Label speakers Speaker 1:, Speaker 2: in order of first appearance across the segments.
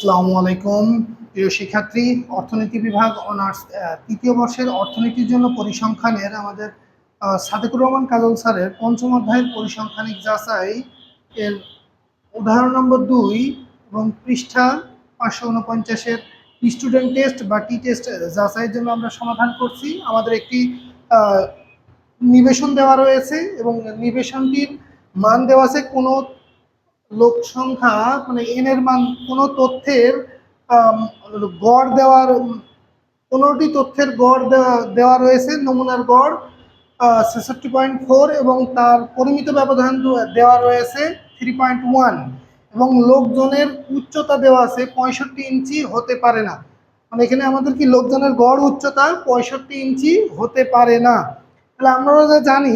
Speaker 1: আসসালামু আলাইকুম। প্রিয় শিক্ষার্থী, অর্থনীতি বিভাগ অনার্স তৃতীয় বর্ষের অর্থনীতির জন্য পরিসংখ্যানের আমাদের সাদেকুর রহমান কাজল স্যারের পঞ্চম অধ্যায়ের পরিসংখ্যানিক যাচাই এর উদাহরণ নম্বর দুই এবং পৃষ্ঠা পাঁচশো উনপঞ্চাশের স্টুডেন্ট টেস্ট বা টি টেস্ট যাচাইয়ের জন্য আমরা সমাধান করছি। আমাদের একটি নিবেশন দেওয়া রয়েছে এবং নিবেশনটির মান দেওয়া আছে কোনো লোক সংখ্যা মানে এন এর মান কোনো তথ্যের গড় দেওয়ার পনেরোটি তথ্যের গড় দেওয়া দেওয়া রয়েছে, নমুনার গড় ছেষট্টি পয়েন্ট ফোর এবং তার পরিমিত ব্যবধান দেওয়া রয়েছে থ্রি পয়েন্ট ওয়ান এবং লোকজনের উচ্চতা দেওয়া আছে পঁয়ষট্টি ইঞ্চি হতে পারে না। মানে এখানে আমাদের কি লোকজনের গড় উচ্চতা পঁয়ষট্টি ইঞ্চি হতে পারে না। তাহলে আমরা জানি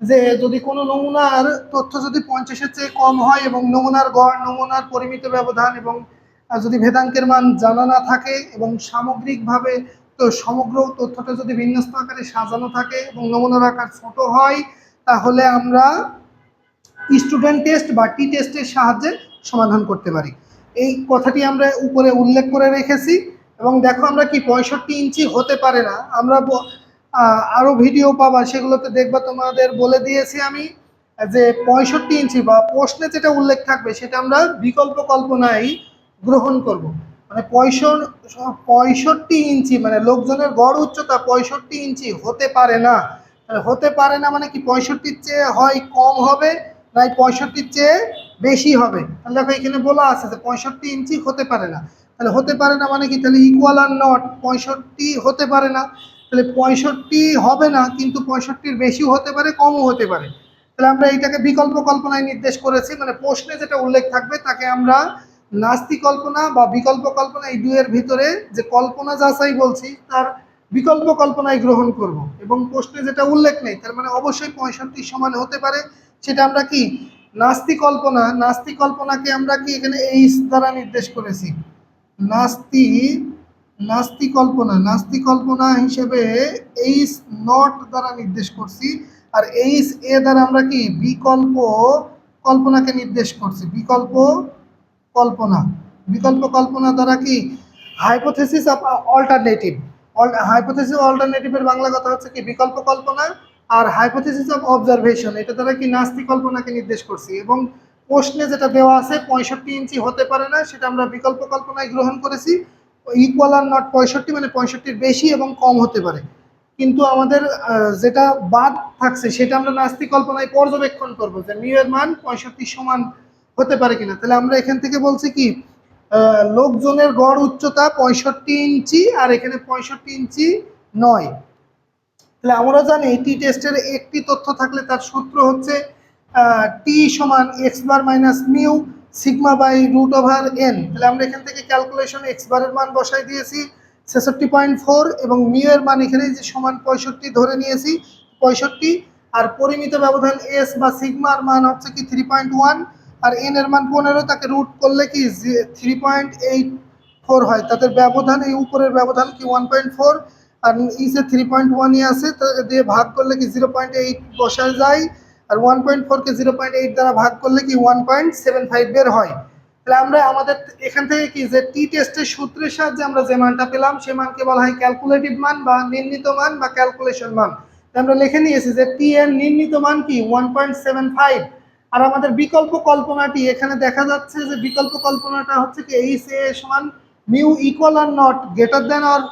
Speaker 1: যে যদি কোনো নমুনার তথ্য যদি পঞ্চাশের চেয়ে কম হয় এবং নমুনার গড়, নমুনার পরিমিত ব্যবধান এবং যদি ভেদাঙ্কের মান জানা না থাকে এবং সামগ্রিকভাবে তো সমগ্র তথ্যটা যদি বিন্যস্ত আকারে সাজানো থাকে এবং নমুনার আকার ছোট হয়, তাহলে আমরা স্টুডেন্ট টেস্ট বা টি টেস্টের সাহায্যে সমাধান করতে পারি। এই কথাটি আমরা উপরে উল্লেখ করে রেখেছি এবং দেখো আমরা কি পঁয়ষট্টি ইঞ্চি হতে পারে না। আমরা ব- আহ, আরও ভিডিও পাবা সেগুলোতে দেখবা তোমাদের বলে দিয়েছি আমি যে পঁয়ষট্টি ইঞ্চি বা প্রশ্নে যেটা উল্লেখ থাকবে সেটা আমরা বিকল্প কল্পনায় গ্রহণ করব। মানে পঁয়ষট্টি ইঞ্চি মানে লোকজনের গড় উচ্চতা পঁয়ষট্টি ইঞ্চি হতে পারে না। হতে পারে না মানে কি পঁয়ষট্টির চেয়ে হয় কম হবে নাই পঁয়ষট্টির চেয়ে বেশি হবে? তাহলে দেখো এখানে বলা আছে যে পঁয়ষট্টি ইঞ্চি হতে পারে না। তাহলে হতে পারে না মানে কি? তাহলে ইকুয়াল আর নট পঁয়ষট্টি হতে পারে না। তাহলে পঁয়ষট্টি হবে না, কিন্তু পঁয়ষট্টির বেশিও হতে পারে, কমও হতে পারে। তাহলে আমরা এটাকে বিকল্প কল্পনায় নির্দেশ করেছি মানে প্রশ্নে যেটা উল্লেখ থাকবে তাকে আমরা নাস্তি কল্পনা বা বিকল্প কল্পনা এই দুয়ের ভিতরে যে কল্পনা যাচাই বলছি, তার বিকল্প কল্পনায় গ্রহণ করব। এবং প্রশ্নে যেটা উল্লেখ নেই, তার মানে অবশ্যই পঁয়ষট্টি সমান হতে পারে, সেটা আমরা কি? নাস্তি কল্পনা। নাস্তি কল্পনাকে আমরা কি এখানে এইচ দ্বারা নির্দেশ করেছি? নাস্তি নাস্তি কল্পনা কল্পনা হিসেবে এইচ নট দ্বারা নির্দেশ করছি। আর এইচ এ দ্বারা আমরা কি বিকল্প কল্পনাকে নির্দেশ করছি? বিকল্প কল্পনা। বিকল্প কল্পনা দ্বারা কি হাইপোথেসিস অফ অল্টারনেটিভ হাইপোথেসিস অল্টারনেটিভের বাংলা কথা হচ্ছে কি বিকল্প কল্পনা আর হাইপোথেসিস অফ অবজারভেশন এটা দ্বারা কি নাস্তি কল্পনাকে নির্দেশ করছি। এবং প্রশ্নে যেটা দেওয়া আছে পঁয়ষট্টি ইঞ্চি হতে পারে না, সেটা আমরা বিকল্প কল্পনায় গ্রহণ করেছি। ইকুয়াল আর নট পঁয়ষট্টি মানে পঁয়ষট্টির বেশি এবং কম হতে পারে। কিন্তু আমাদের যেটা বাদ থাকছে, সেটা আমরা নাস্তি কল্পনায় পর্যবেক্ষণ করব যে মিউ এর মান পঁয়ষট্টি সমান হতে পারে কিনা। তাহলে আমরা এখান থেকে বলছি কি লোকজনের গড় উচ্চতা পঁয়ষট্টি ইঞ্চি আর এখানে পঁয়ষট্টি ইঞ্চি নয়। তাহলে আমরা জানি টি টেস্টের একটি তথ্য থাকলে তার সূত্র হচ্ছে টি সমান X bar minus mu sigma by root over N. তাহলে আমরা এখান থেকে ক্যালকুলেশন এক্স বারের মান বসাই দিয়েছি, ছেষট্টি পয়েন্ট ফোর এবং মিউ এর মান এখানে যে সমান পঁয়ষট্টি ধরে নিয়েছি, পঁয়ষট্টি। আর পরিমিত ব্যবধান এস বা সিগমার মান হচ্ছে কি থ্রি পয়েন্ট ওয়ান আর এন এর মান পনেরো, তাকে রুট করলে কি থ্রি পয়েন্ট এইট ফোর হয়। তাদের ব্যবধান, এই উপরের ব্যবধান কি ওয়ান পয়েন্ট ফোর আর ইসে থ্রি পয়েন্ট ওয়ানই আছে দিয়ে ভাগ করলে কি জিরো পয়েন্ট এইট বসা যায়। আর ওয়ান পয়েন্ট ফোরকে জিরো পয়েন্ট এইট দ্বারা ভাগ করলে কি ওয়ান পয়েন্ট সেভেন ফাইভ বের হয়? তাহলে আমরা আমাদের এখান থেকে কি যে টি টেস্টের সূত্রের সাহায্যে আমরা যে মানটা পেলাম, সে মানকে বলা হয় ক্যালকুলেটিভ মান বা নির্ণীত মান বা ক্যালকুলেশন মান। আমরা লিখে নিয়েছি যে টি এর নির্ণীত মান কি? ওয়ান পয়েন্ট সেভেন ফাইভ আর আমাদের বিকল্প কল্পনাটি, এখানে দেখা যাচ্ছে যে বিকল্প কল্পনাটা হচ্ছে কি এইচ এ সমান মিউ ইকুয়াল আর নট গ্রেটার দেন আর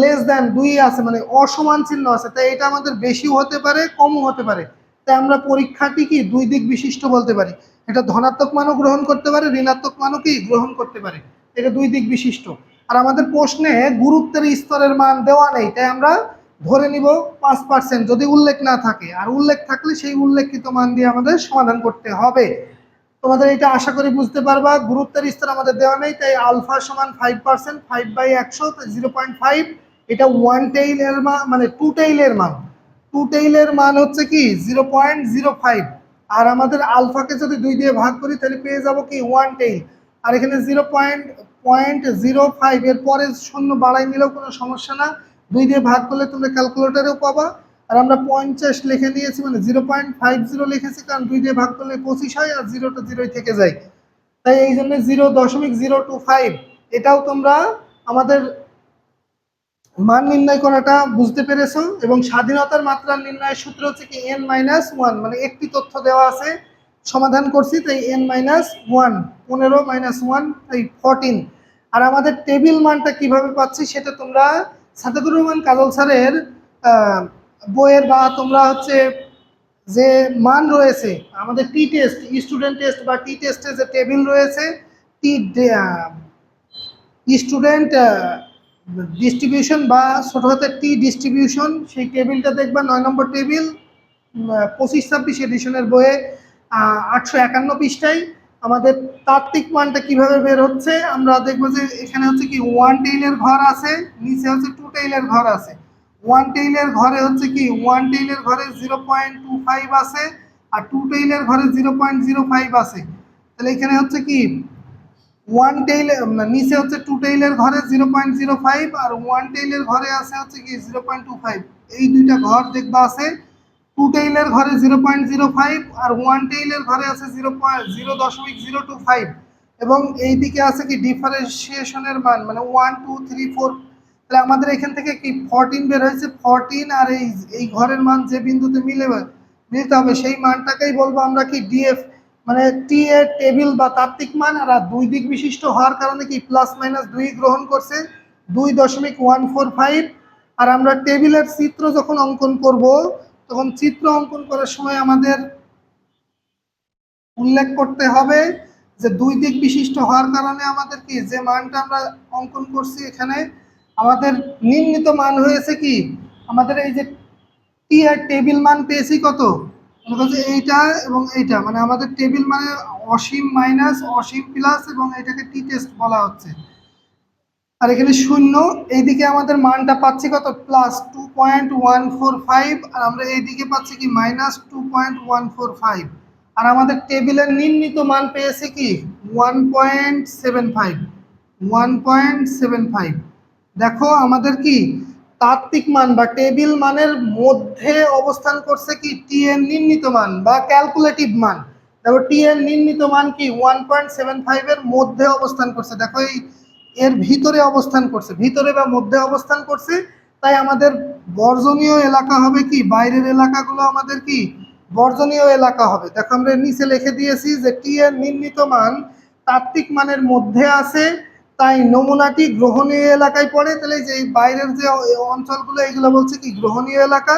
Speaker 1: লেস দেন দুই আছে মানে অসমান চিহ্ন আছে। তাই এটা আমাদের বেশিও হতে পারে, কমও হতে পারে। তাই আমরা পরীক্ষাটি কি দুই দিক বিশিষ্ট বলতে পারি? এটা ধনাত্মক মানও গ্রহণ করতে পারে, ঋণাত্মক মানও কি গ্রহণ করতে পারে? এটা দুই দিক বিশিষ্ট। আর আমাদের প্রশ্নে গুরুত্বের স্তরের মান দেওয়া নেই, তাই আমরা ধরে নিব পাঁচ পার্সেন্ট যদি উল্লেখ না থাকে। আর উল্লেখ থাকলে সেই উল্লেখিত মান দিয়ে আমাদের সমাধান করতে হবে। তোমাদের এটা আশা করি বুঝতে পারবা, গুরুত্বের স্তর আমাদের দেওয়া নেই, তাই আলফা সমান ফাইভ পার্সেন্ট ফাইভ বাই একশো জিরো পয়েন্ট ফাইভ এটা ওয়ান টেইলের মান মানে টু টেইলের মান। টু টেইলের মান হচ্ছে কি? জিরো পয়েন্ট জিরো ফাইভ আর আমাদের আলফাকে যদি দুই দিয়ে ভাগ করি, তাহলে পেয়ে যাব কি? ওয়ান টেইল আর এখানে zero point point zero five এর পরে শূন্য বাড়াই নিলেও কোনো সমস্যা না। দুই দিয়ে ভাগ করলে তোমরা ক্যালকুলেটারেও পাবা। আর আমরা পঞ্চাশ লিখে নিয়েছি মানে জিরো পয়েন্ট ফাইভ জিরো লিখেছি, কারণ দুই দিয়ে ভাগ করলে পঁচিশ হয় আর জিরোটা জিরোই থেকে যায়। তাই এই জন্য জিরো দশমিক জিরো টু ফাইভ এটাও তোমরা আমাদের মান নির্ণয় করাটা বুঝতে পেরেছ এবং স্বাধীনতার মাত্রা নির্ণয়ের সূত্র হচ্ছে কি এন মাইনাস ওয়ান মানে একটি তথ্য দেওয়া আছে, সমাধান করছি, তাই এন মাইনাস ওয়ান পনেরো মাইনাস ওয়ান তাই ফোরটিন আর আমাদের টেবিল মানটা কীভাবে পাচ্ছি সেটা তোমরা সাদেকুর রহমান কাজল স্যারের বইয়ের বা তোমরা হচ্ছে যে মান রয়েছে, আমাদের টি টেস্ট স্টুডেন্ট টেস্ট বা টি টেস্টে যে টেবিল রয়েছে টি স্টুডেন্ট ডিস্ট্রিবিউশন বা ছোট হাতে টি ডিস্ট্রিবিউশন সেই টেবিলটা দেখবা, নয় নম্বর টেবিল পঁচিশ ছাব্বিশ এডিশনের বইয়ে আটশো একান্ন পৃষ্ঠায়। আমাদের তাত্ত্বিক মানটা কীভাবে বের হচ্ছে, আমরা দেখব যে এখানে হচ্ছে কি ওয়ান টেইলের ঘর আছে, নিচে হচ্ছে টু টেইলের ঘর আছে। ওয়ান টেইলের ঘরে হচ্ছে কি ওয়ান টেইলের ঘরে জিরো পয়েন্ট টু ফাইভ আছে, আর টু টেইলের ঘরে জিরো পয়েন্ট জিরো ফাইভ আছে। তাহলে এখানে হচ্ছে কি ওয়ান টেইল নিচে হচ্ছে টু টেইলের ঘরে জিরো পয়েন্ট জিরো ফাইভ আর ওয়ান টেইলের ঘরে আছে হচ্ছে কি জিরো পয়েন্ট টু ফাইভ এই দুইটা ঘর দেখবা আছে। টু টেইলের ঘরে জিরো পয়েন্ট জিরো ফাইভ আর ওয়ান টেইলের ঘরে আছে জিরো পয়েন্ট জিরো দশমিক জিরো টু ফাইভ এবং এই দিকে আছে কি ডিফারেন্সিয়েশনের মান মানে ওয়ান টু থ্রি ফোর তাহলে আমাদের এখান থেকে কি ফোরটিন বের হয়েছে? ফোরটিন আর এই এই ঘরের মান যে বিন্দুতে মিলে, মিলতে হবে সেই মানটাকেই বলব আমরা কি ডিএফ মানে টি এর টেবিল বা তাত্ত্বিক মান আর দুই দিক বিশিষ্ট হওয়ার কারণে কি প্লাস মাইনাস দুই গ্রহণ করছে? দুই দশমিক ওয়ান ফোর ফাইভ আর আমরা টেবিলের চিত্র যখন অঙ্কন করব, তখন চিত্র অঙ্কন করার সময় আমাদের উল্লেখ করতে হবে যে দুই দিক বিশিষ্ট হওয়ার কারণে আমাদের কি যে মানটা আমরা অঙ্কন করছি এখানে, আমাদের নিম্নিত মান হয়েছে কি? আমাদের এই যে টি আর টেবিল মান পেয়েছি কত? এইটা এবং এইটা মানে আমাদের টেবিল মানে অসীম মাইনাস, অসীম প্লাস এবং এটাকে টি টেস্ট বলা হচ্ছে। আর এখানে শূন্য, এইদিকে আমাদের মানটা পাচ্ছি কত? Plus two point one four five, আর আমরা এইদিকে পাচ্ছি কি? Minus two point one four five. আর আমাদের টেবিলের নির্ণীত মান পেয়েছে কি? One point seven five, one point seven five. দেখো আমাদের কি? তাত্ত্বিক মান বা টেবিল মানের মধ্যে অবস্থান করছে কি? টি এর নির্ণীত মান বা ক্যালকুলেটিভ মান। দেখো টি এর নির্ণীত মান কি? ওয়ান পয়েন্ট সেভেন ফাইভের মধ্যে অবস্থান করছে। দেখো, এই এর ভিতরে অবস্থান করছে। ভিতরে বা মধ্যে অবস্থান করছে, তাই আমাদের বর্জনীয় এলাকা হবে কি? বাইরের এলাকাগুলো আমাদের কি? বর্জনীয় এলাকা হবে। দেখো, আমরা নিচে লিখে দিয়েছি যে টি এর নির্ণীত মান তাত্ত্বিক মানের মধ্যে আছে তাই নমুনাটি গ্রহণীয় এলাকায় পড়ে। তাহলে যে বাইরের যে অঞ্চলগুলো এগুলো বলছে কি গ্রহণীয় এলাকা।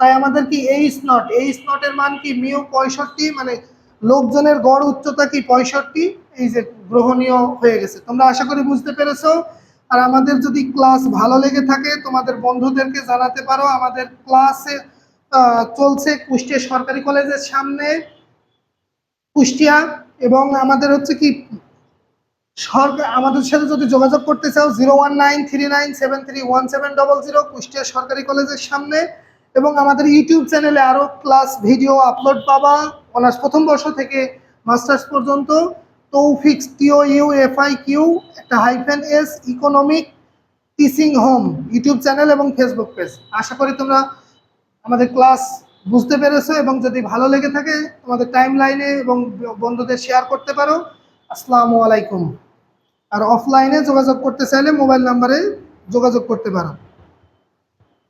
Speaker 1: তাই আমাদের কি এইচ নট এইচ নটের মান কি মিউ পঁয়ষট্টি? মানে লোকজনের গড় উচ্চতা কি পঁয়ষট্টি? এই যে গ্রহণীয় হয়ে গেছে। তোমরা আশা করি বুঝতে পেরেছ। আর আমাদের যদি ক্লাস ভালো লেগে থাকে, তোমাদের বন্ধুদেরকে জানাতে পারো। আমাদের ক্লাসে চলছে কুষ্টিয়া সরকারি কলেজের সামনে, কুষ্টিয়া। এবং আমাদের হচ্ছে কি সরকার আমাদের সাথে যদি যোগাযোগ করতে চাও, zero one nine three nine seven three one seven double zero Kushtia সরকারি কলেজের সামনে। এবং আমাদের ইউটিউব চ্যানেলে আরও ক্লাস ভিডিও আপলোড পাবা। অনার্স প্রথম বর্ষ থেকে মাস্টার্স পর্যন্ত। Taufiq's T O U F I Q একটা hyphen S economic teaching home YouTube channel এবং ফেসবুক পেজ আশা করি তোমরা আমাদের ক্লাস বুঝতে পেরেছ এবং যদি ভালো লেগে থাকে, তোমাদের টাইম লাইনে এবং বন্ধুদের শেয়ার করতে পারো। আসসালামু আলাইকুম। আর অফলাইনে যোগাযোগ করতে চাইলে মোবাইল নাম্বারে যোগাযোগ করতে পারো